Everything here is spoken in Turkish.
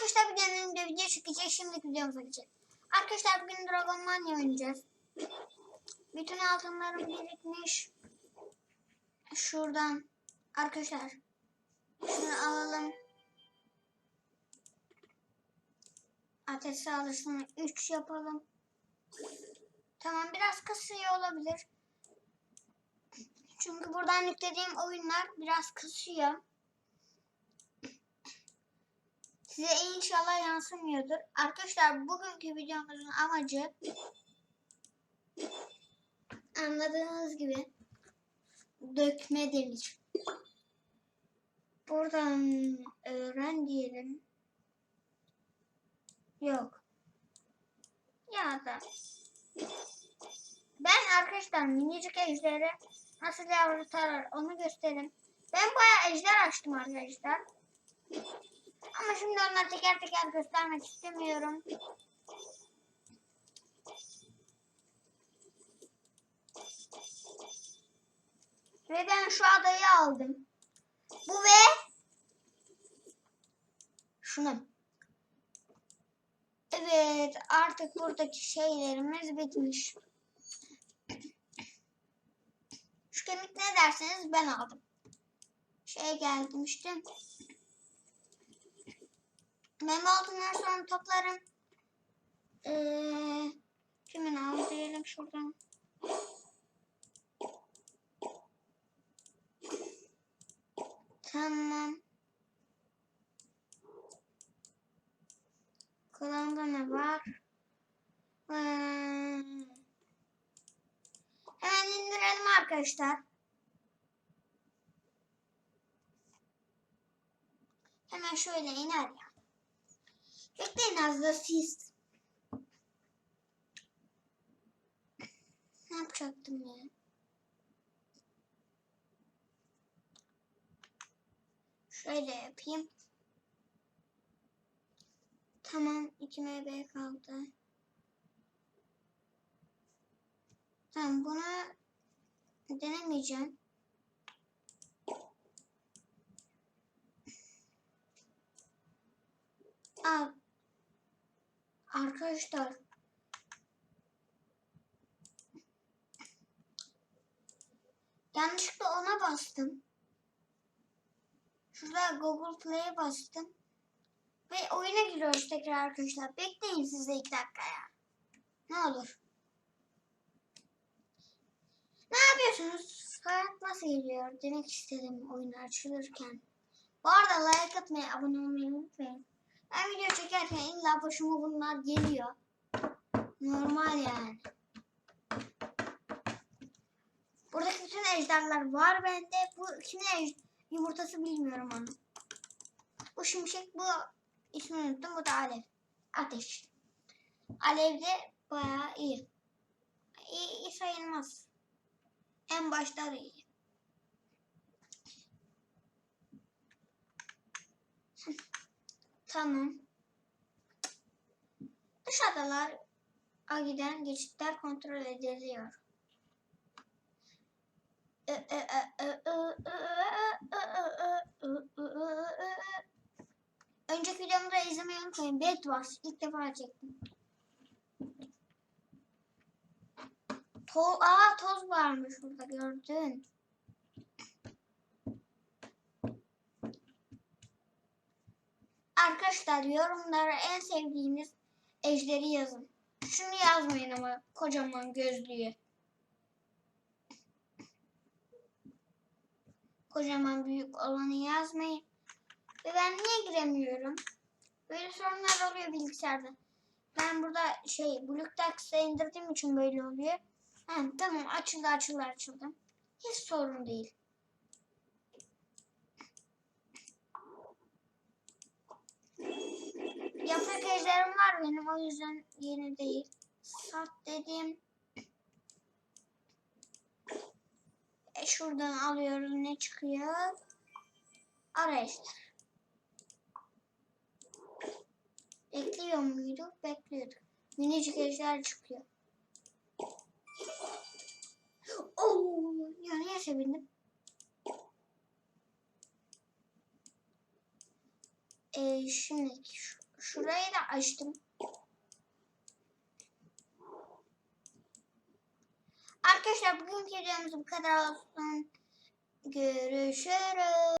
Arkadaşlar bir önümde video çıkacak. Şimdiki videomuza geçelim. Arkadaşlar bugün Dragon Mania oynayacağız. Bütün altınlarım birikmiş. Şuradan. Arkadaşlar. Şunu alalım. Ateş saldırısını 3 yapalım. Tamam biraz kasıyor olabilir. Çünkü buradan yüklediğim oyunlar biraz kasıyor. Size inşallah yansımıyordur. Arkadaşlar bugünkü videomuzun amacı anladığınız gibi dökme demir. Buradan öğren diyelim. Yok. Ya da ben arkadaşlar minicik ejderi nasıl yavrutarlar onu göstereyim. Ben bayağı ejder açtım arkadaşlar. Ama şimdi onları teker teker göstermek istemiyorum. Ve ben şu adayı aldım. Bu ve şunu. Evet artık buradaki şeylerimiz bitmiş. Şu kemik ne derseniz ben aldım. Şey geldim işte. Ben bu sonra toplarım. Ee, kimin aldı diyelim şuradan. Tamam. Kulağında ne var? Ee, hemen indirelim arkadaşlar. Hemen şöyle iner ya. Bekleyin az da siz. Ne yapacaktım ya? Şöyle yapayım. Tamam 2 MB kaldı. Tamam bunu denemeyeceğim. Aa, arkadaşlar yanlışlıkla ona bastım. Şurada Google Play'e bastım. Ve oyuna giriyoruz tekrar arkadaşlar. Bekleyin siz de iki dakika ya. Ne olur. Ne yapıyorsunuz? Hayat nasıl geliyor demek istedim oyun açılırken. Bu arada like atmayı, abone olmayı unutmayın. Ben video çekerken illa başıma bunlar geliyor. Normal yani. Buradaki bütün ejderler var bende. Bu kimin yumurtası bilmiyorum onu. Bu şimşek bu ismini unuttum. Bu da alev. Ateş. Alev de bayağı iyi. İyi, sayılmaz. En başta iyi. Tamam. Dış adalar giden geçitler kontrol ediliyor. Önceki videomu da izlemeyi unutmayın. Bed Wars ilk defa çektim. Toz, aa toz varmış burada gördün. Arkadaşlar yorumlara en sevdiğiniz ejderi yazın. Şunu yazmayın ama kocaman gözlüğü. Kocaman büyük olanı yazmayın. Ve ben niye giremiyorum? Böyle sorunlar oluyor bilgisayarda. Ben burada şey BlueTax'ı indirdiğim için böyle oluyor. Ha, tamam açıldı açıldı açıldı. Hiç sorun değil. Yaprak ejderim var benim o yüzden yeni değil. Sat dedim. E şuradan alıyoruz ne çıkıyor? Arayışlar. Bekliyor muyduk? Bekliyorduk. Minicik ejder çıkıyor. Oo, ya niye sevindim? Ee, şimdi şu, Şurayı da açtım. Arkadaşlar bugünkü videomuz bu kadar olsun. Görüşürüz.